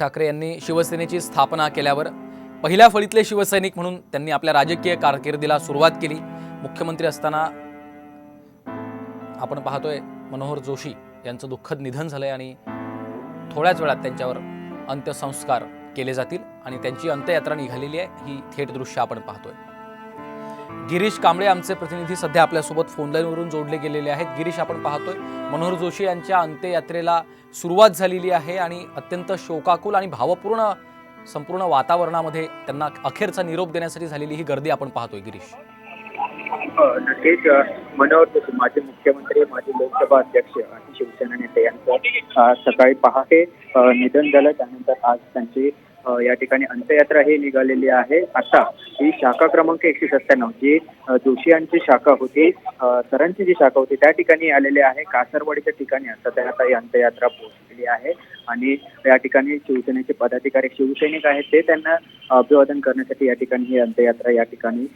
ठाकरे यांनी शिवसेनेची स्थापना केल्यावर पहिल्या फळीतले शिवसैनिक म्हणून त्यांनी आपल्या राजकीय कारकिर्दीला सुरुवात केली. मुख्यमंत्री असताना आपण पाहतोय मनोहर जोशी यांचं दुःखद निधन झालंय आणि थोड्याच वेळात त्यांच्यावर अंत्यसंस्कार केले जातील आणि त्यांची अंत्ययात्रा निघालेली आहे. ही थेट दृश्य आपण पाहतोय. गिरीश कांबळे आमचे प्रतिनिधी सध्या आपल्यासोबत फोनलाईनवरून जोडले गेलेले आहेत. गिरीश आपण पाहतोय मनोहर जोशी यांच्या अंत्ययात्रेला सुरुवात झालेली आहे आणि अत्यंत शोकाकुल आणि भावपूर्ण संपूर्ण वातावरणामध्ये त्यांना अखेरचा निरोप देण्यासाठी झालेली ही गर्दी आपण पाहतोय गिरीश. नक्कीच मनोहर जोशी माजी मुख्यमंत्री माजी लोकसभा अध्यक्ष आणि शिवसेना नेते यांचं सकाळी पहाटे निधन झालं. त्यानंतर आज त्यांची या ठिकाणी अंत्ययात्रा ही निघालेली आहे. आता ही शाखा क्रमांक एकशे सत्त्याण्णव जी जोशी यांची शाखा होती. सरांची जी शाखा होती त्या ठिकाणी आलेली आहे. कासरवाडीच्या ठिकाणी सध्या आता ही अंत्ययात्रा पोहोचलेली आहे. आणि या ठिकाणी शिवसेनेचे पदाधिकारी शिवसैनिक आहेत ते त्यांना अभिवादन करण्यासाठी या ठिकाणी ही अंत्ययात्रा या ठिकाणी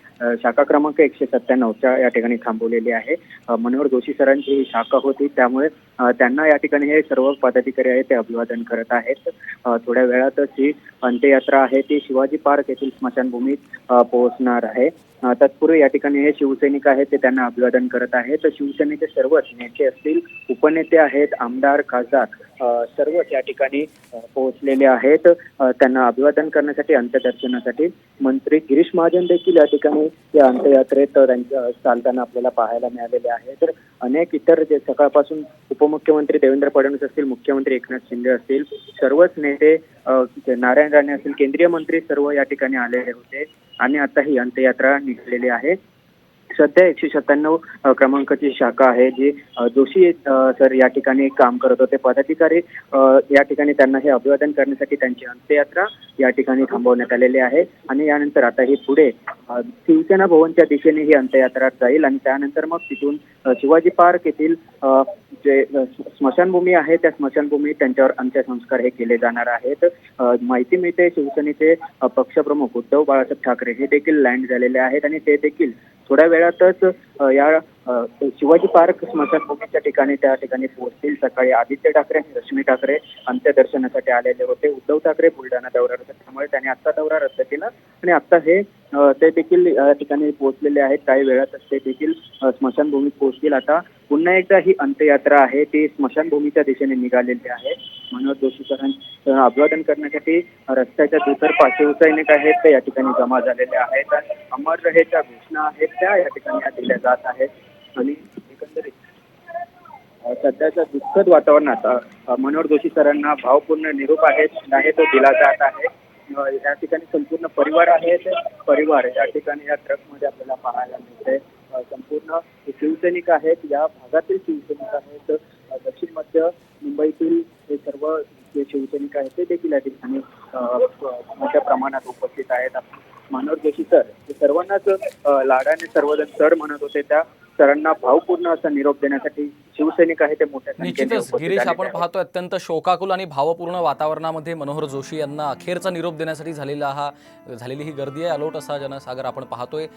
शाखा क्रमांक एकशे सत्त्याण्णवच्या या ठिकाणी थांबवलेली आहे. मनोहर जोशी सरांची ही शाखा होती त्यामुळे त्यांना या ठिकाणी हे सर्व पदाधिकारी आहेत ते अभिवादन करत आहेत. थोड्या वेळातच ही अंत्ययात्रा आहे ती शिवाजी पार्क येथील स्मशानभूमीत पोहोचणार आहे. तत्पूर्वी या ठिकाणी हे शिवसैनिक आहेत ते त्यांना अभिवादन करत आहेत. तर शिवसेनेचे सर्वच नेते असतील उपनेते आहेत आमदार खासदार सर्वच या ठिकाणी पोहोचलेले आहेत. त्यांना अभिवादन करण्यासाठी अंत्यदर्शनासाठी मंत्री गिरीश महाजन देखील या ठिकाणी या अंत्ययात्रेत त्यांच्या चालताना आपल्याला पाहायला मिळालेले आहे तर अनेक इतर जे सकाळपासून उपमुख्यमंत्री देवेंद्र फडणवीस असतील मुख्यमंत्री एकनाथ शिंदे असतील सर्वच नेते नारायण राणे असतील केंद्रीय मंत्री सर्व या ठिकाणी आलेले होते. आणि आता ही अंत्ययात्रा निघालेली आहे. सध्या एकशे सत्त्याण्णव क्रमांकाची शाखा आहे जी जोशी सर या ठिकाणी काम करत होते. पदाधिकारी या ठिकाणी त्यांना हे अभिवादन करण्यासाठी त्यांची अंत्ययात्रा या ठिकाणी थांबवण्यात आलेली आहे. आणि यानंतर आता ही पुढे शिवसेना भवनच्या दिशेने ही अंत्ययात्रा जाईल आणि त्यानंतर मग तिथून शिवाजी पार्क येथील जे स्मशानभूमी आहे त्या स्मशानभूमीत त्यांच्यावर अंत्यसंस्कार हे केले जाणार आहेत. माहिती मिळते शिवसेनेचे पक्षप्रमुख उद्धव बाळासाहेब ठाकरे हे देखील लँड झालेले आहेत आणि ते देखील थोड्या वेळ वेळातच या शिवाजी पार्क स्मशानभूमीच्या ठिकाणी त्या ठिकाणी पोहोचतील सकाळी आदित्य ठाकरे आणि रश्मी ठाकरे अंत्यदर्शनासाठी आलेले होते. उद्धव ठाकरे बुलढाणा दौऱ्यावर होते त्यामुळे त्यांनी आत्ता दौरा रद्द केला आणि आता हे ते देखील या ठिकाणी पोहोचलेले आहेत. काही वेळातच ते देखील स्मशानभूमीत पोहोचतील. आता पुन्हा एकदा ही अंत्ययात्रा आहे. ती स्मशानभूमीच्या दिशेने निघालेली आहे. मनोज जोशीकरांचं अभिवादन करण्यासाठी रस्त्याच्या दुतर्फा शिवसैनिक आहेत ते या ठिकाणी जमा झालेले आहेत. अमर रहेच्या घोषणा आहेत त्या या ठिकाणी दिल्या जात आहेत. आणि एकंदरीत सध्याच्या दुःखद वातावरणात मनोहर जोशी सरांना भावपूर्ण निरोप आहे नाही तो दिला जात आहे. या ठिकाणी संपूर्ण परिवार आहे परिवार या ठिकाणी या ट्रकमध्ये आपल्याला पाहायला मिळते संपूर्ण शिवसैनिक आहेत. या भागातील शिवसैनिक आहेत. दक्षिण मध्य मुंबईतील सर्व जे शिवसैनिक आहेत ते देखील या ठिकाणी मोठ्या प्रमाणात उपस्थित आहेत. मनोहर जोशी सर हे सर्वांनाच लाडाने सर्वजण सर म्हणत होते. त्या सरांना भावपूर्ण असा निरोप देण्यासाठी शिवसैनिक आहे ते मोठ्या निश्चितच. गिरीश आपण. पाहतोय अत्यंत शोकाकुल आणि भावपूर्ण वातावरणामध्ये मनोहर जोशी यांना अखेरचा निरोप देण्यासाठी झालेला हा झालेली ही गर्दी आहे. अलोट असा जनसागर आपण पाहतोय.